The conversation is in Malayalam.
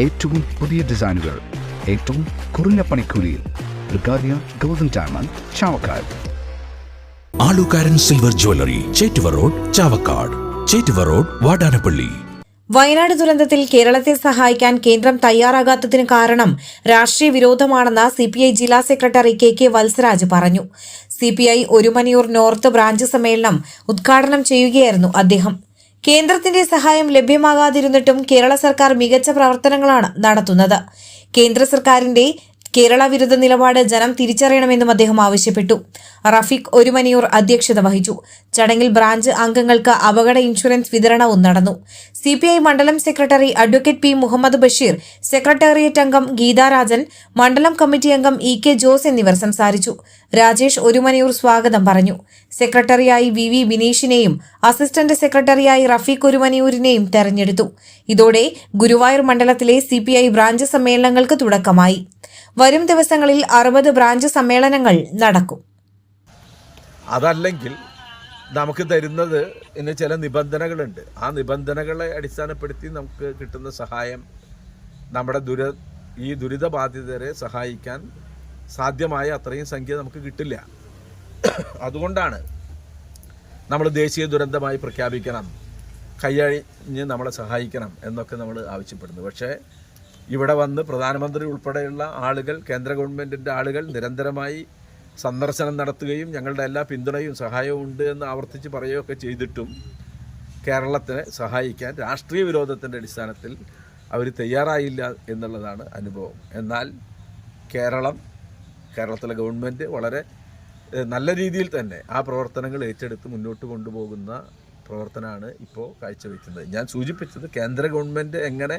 ഏറ്റവും പുതിയ ഡിസൈനുകൾ ഏറ്റവും കുറഞ്ഞ പണിക്കൂലിയിൽ ബ്രിഗാദിയ golden diamond Chavakkad. Alukkaran silver jewellery Chettuva road Chavakkad. Chettuva road Vadanappally. Wayanad ദുരന്തത്തിൽ കേരളത്തെ സഹായിക്കാൻ കേന്ദ്രം തയ്യാറാകാത്തതിന് കാരണം രാഷ്ട്രീയ വിരോധമാണെന്ന് സിപിഐ ജില്ലാ സെക്രട്ടറി കെ കെ വത്സരാജ് പറഞ്ഞു. സിപിഐ ഒരുമനിയൂർ നോർത്ത് ബ്രാഞ്ച് സമ്മേളനം ഉദ്ഘാടനം ചെയ്യുകയായിരുന്നു അദ്ദേഹം. കേന്ദ്രത്തിന്റെ സഹായം ലഭ്യമാകാതിരുന്നിട്ടും കേരള സർക്കാർ മികച്ച പ്രവർത്തനങ്ങളാണ് നടത്തുന്നത്. കേന്ദ്ര സർക്കാരിന്റെ കേരള വിരുദ്ധ നിലപാട് ജനം തിരിച്ചറിയണമെന്നും അദ്ദേഹം ആവശ്യപ്പെട്ടു. റഫീഖ് ഒരുമനിയൂർ അധ്യക്ഷത വഹിച്ചു. ചടങ്ങിൽ ബ്രാഞ്ച് അംഗങ്ങൾക്ക് അപകട ഇൻഷുറൻസ് വിതരണവും നടന്നു. സിപിഐ മണ്ഡലം secretary advocate P Muhammad Basheer secretariat അംഗം ഗീതാരാജൻ മണ്ഡലം കമ്മിറ്റി അംഗം ഇ കെ ജോസ് എന്നിവർ സംസാരിച്ചു. രാജേഷ് ഒരുമനിയൂർ സ്വാഗതം പറഞ്ഞു. സെക്രട്ടറിയായി വി വി ബിനീഷിനെയും അസിസ്റ്റന്റ് സെക്രട്ടറിയായി റഫീഖ് ഒരുമനിയൂരിനെയും തെരഞ്ഞെടുത്തു. ഇതോടെ ഗുരുവായൂർ മണ്ഡലത്തിലെ സിപിഐ ബ്രാഞ്ച് സമ്മേളനങ്ങൾക്ക് തുടക്കമായി. വരും ദിവസങ്ങളിൽ അറുപത് ബ്രാഞ്ച് സമ്മേളനങ്ങൾ നടക്കും. അതല്ലെങ്കിൽ നമുക്ക് തരുന്നത് ഇന്ന് ചില നിബന്ധനകളുണ്ട്. ആ നിബന്ധനകളെ അടിസ്ഥാനപ്പെടുത്തി നമുക്ക് കിട്ടുന്ന സഹായം നമ്മുടെ ദുര ഈ ദുരിതബാധിതരെ സഹായിക്കാൻ സാധ്യമായ അത്രയും സംഖ്യ നമുക്ക് കിട്ടില്ല. അതുകൊണ്ടാണ് നമ്മൾ ദേശീയ ദുരന്തമായി പ്രഖ്യാപിക്കണം. കൈയഴിഞ്ഞ് നമ്മളെ സഹായിക്കണം എന്നൊക്കെ നമ്മൾ ആവശ്യപ്പെടുന്നു. പക്ഷേ ഇവിടെ വന്ന് പ്രധാനമന്ത്രി ഉൾപ്പെടെയുള്ള ആളുകൾ കേന്ദ്ര ഗവൺമെന്റിന്റെ ആളുകൾ നിരന്തരമായി സന്ദർശനം നടത്തുകയും ഞങ്ങളുടെ എല്ലാ പിന്തുണയും സഹായവും ഉണ്ട് എന്ന് ആവർത്തിച്ച് പറയുകയൊക്കെ ചെയ്തിട്ടും കേരളത്തിനെ സഹായിക്കാൻ രാഷ്ട്രീയ വിരോധത്തിന്റെ അടിസ്ഥാനത്തിൽ അവർ തയ്യാറായില്ല എന്നുള്ളതാണ് അനുഭവം. എന്നാൽ കേരളം കേരളത്തിലെ ഗവൺമെന്റ് വളരെ നല്ല രീതിയിൽ തന്നെ ആ പ്രവർത്തനങ്ങൾ ഏറ്റെടുത്ത് മുന്നോട്ട് കൊണ്ടുപോകുന്ന പ്രവർത്തനമാണ് ഇപ്പോൾ കാഴ്ചവെക്കുന്നത്. ഞാൻ സൂചിപ്പിച്ചത് കേന്ദ്ര ഗവൺമെന്റ് എങ്ങനെ